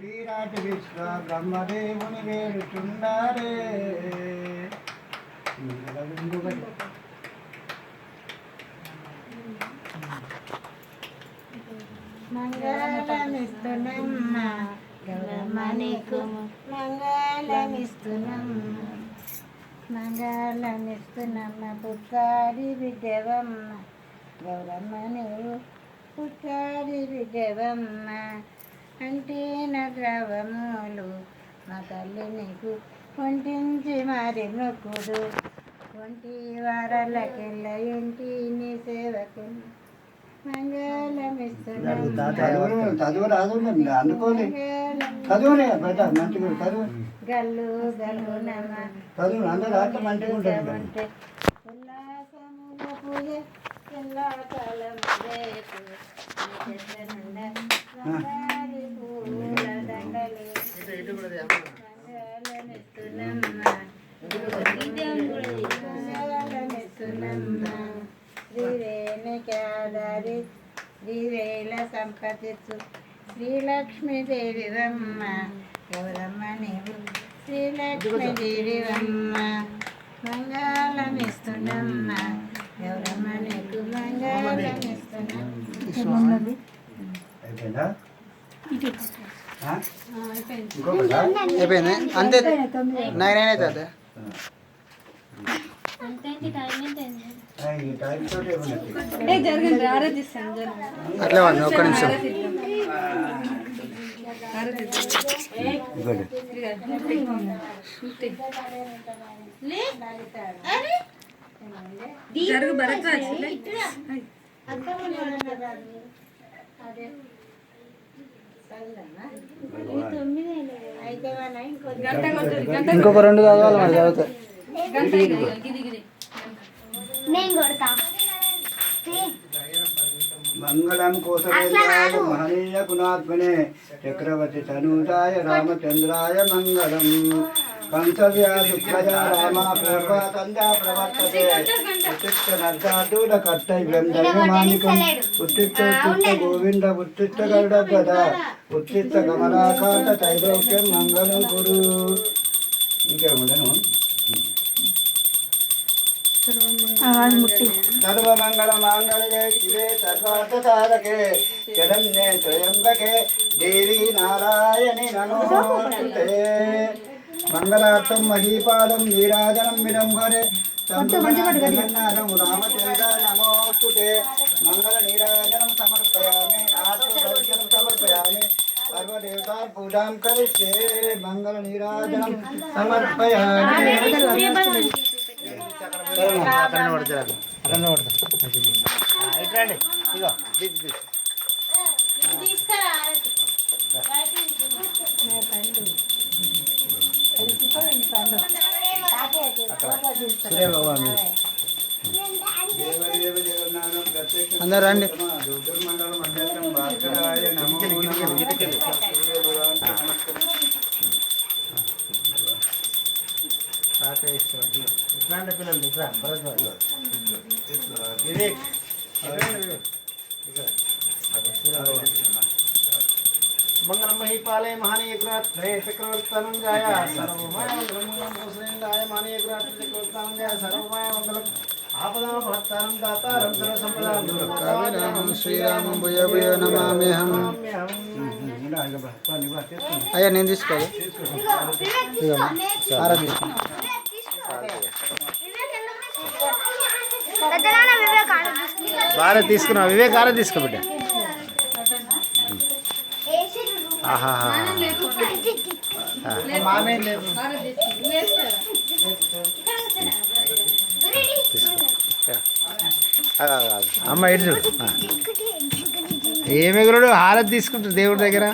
వీరాటి విశ్వ బ్రహ్మదేవుని వేడుచుండారే. మంగళమిస్తున్నమ్మ గౌరమ్మ మంగళమిస్తున్నమ్మ మంగళమిస్తున్నమ్మ పుట్టాడి బిడ్డవమ్మ గౌరమ్మ నువ్వు పుట్టాడి బిడ్డవమ్మ అంటే నా ద్రవములు మా తల్లి నీకు వంటించి మరి మొక్కుడు. ఒంటి వారాలకెళ్ళ ఇంటి నీ సేవకు గల్లు గల్లు చదువు అందరూ మంచిగా ఉల్లాసముల పూజ ఎల్లకాలం రేపు శ్రీరేణుకాదారి శ్రీవేల సంపతిచ్చు శ్రీలక్ష్మీదేవి వమ్మ గౌరమ్మ నీవు? శ్రీలక్ష్మీదేవివమ్మ మంగళమిస్తున్నమ్మ గౌరమ్మ నీకు మంగళమిస్తున్నమ్మ అయిపోయిందా? ఆ? ఇంకొకటా? అయిపోయింది? అంతే నైన్ నైన్ అట్లే ఉంది ఒక్క నిమిషం. జరుగు భరత్ ఇంకొక రెండు చదవాలి మరి చదివితే. మంగళం కోసలేంద్రాయ మహనీయ గుణాత్మనే. చక్రవర్తి తనూజాయ రామచంద్రాయ మంగళం. కంసవ్య శుక్లజ రామ సంధ్యా ప్రవర్తతే. ఉత్తిష్ట నర్గాటూల కర్తవ్యం దైవమానికం ఉత్తిష్ట ఉత్తిష్ట గోవింద ఉత్తిష్ట గరుడ గద. ఉత్తిష్ట కమలాకాంత తైలోక్యం మంగళం కురు. ఇంకేముందను సర్వమంగళ మాంగళ్యే శివే సర్వార్థ సాధకే శరణ్యే త్రయంబకే దేవి నారాయణి నమోస్తుతే మంగళార్థం మహీపాలం నీరాజనం విడంబరే జగన్నాథం రామచంద్ర నమోస్తుతే. మంగళ నీరాజనం సమర్పయామి ఆత్మదర్శనం సమర్పయామి. సర్వదేవతా పూజాం కరిష్యే. మంగళ నీరాజనం సమర్పయామి. అక్కడనే పడతారు అక్కడనే పడతారు ఇట్రండి ఇగో అందరు రండి. అధ్యక్షం భాస్కరాయ నమో ఇట్లాంటి పిల్లలు ఇట్లా భరద్వాజ్ వివేక్ మంగళం మహీపాలే మహనీయ గురాత్రే చక్రవర్తనంజాయ సర్వమాయ మంగళం మంగళం కోసలేందాయ మహనీయ గురాత్రే చక్రవర్తనంజాయ సర్వమాయ మంగళం ఆపదాం భక్తానం దాతారం సర్వ సంపదాం శ్రీరామం భూయ భూయ నమామ్యహం అయ్యా నేను తీసుకోవాలి ఆరా తీసుకో బాగా తీసుకున్నా వివేక్ ఆరా తీసుకో బిడ్డ. ఆహాహా. అమ్మ ఆ. ఏమి ఎగురుడు హారతి తీసుకుంటారు దేవుడి దగ్గర.